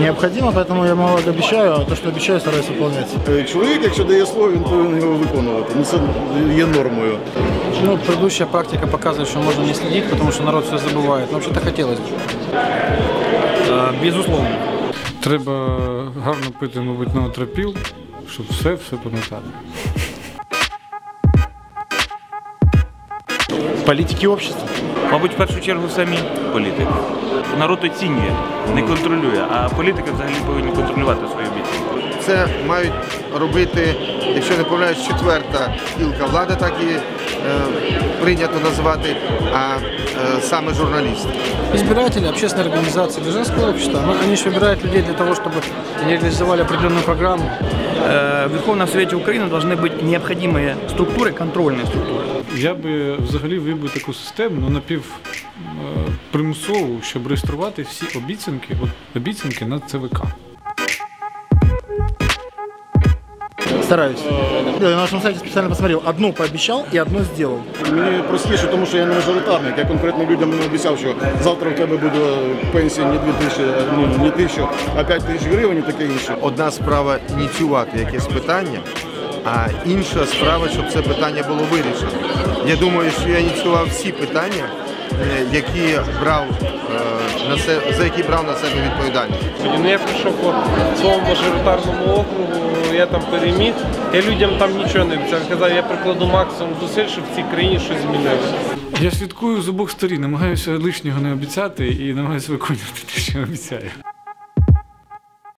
Необходимо, поэтому я мало обещаю, а то, что обещаю, стараюсь выполнять. Е, Чоловік, якщо дає слово, він повинен його виконувати. Ну це є нормою. Ну, предыдущая практика показывает, что можно не следить, потому что народ все забывает. Но вообще-то хотелось бы. Безусловно. Треба гарно пити, мабуть, ноотропіл, щоб все все пам'ятати. Политики общества. Мабуть, в першу чергу самі політики. Народ оцінює, не контролює, а політики взагалі повинні контролювати свою бізнес. Це мають робити, якщо не помиляюсь, четверта гілка влади, так і е, прийнято називати, а е, саме журналісти. Избиратели, общественные организации, гражданское общество, ну, они же выбирают людей для того, чтобы они реализовали определенную программу. Э, В Верховном Совете Украины должны быть необходимые структуры, контрольные структуры. Я би взагалі ввів би таку систему, ну напів е, примусову, щоб реєструвати всі обіцянки, от обіцянки на ЦВК. Стараюсь. Я на нашем сайте специально посмотрел. Одну пообещал и одно сделал. Мені простіше, тому що я не мажоритарник. Я конкретно людям не обіцяв, що завтра в тебе буде пенсія не 2 тисячі, ну, не тисячу, а 5 тисяч гривень і таке інше. Одна справа ініціювати якесь питання, а інша справа, щоб це питання було вирішено. Я думаю, що я ініціював всі питання, які брав е, на се- за які брав на себе відповідальність. Ну, я прийшов по своєму мажоритарному округу, я там переміг. Я людям там нічого не обіцяв. Казав, я прикладу максимум зусиль, щоб в цій країні щось змінилося. Я слідкую з обох сторін, намагаюся лишнього не обіцяти і намагаюся виконувати те, що обіцяю.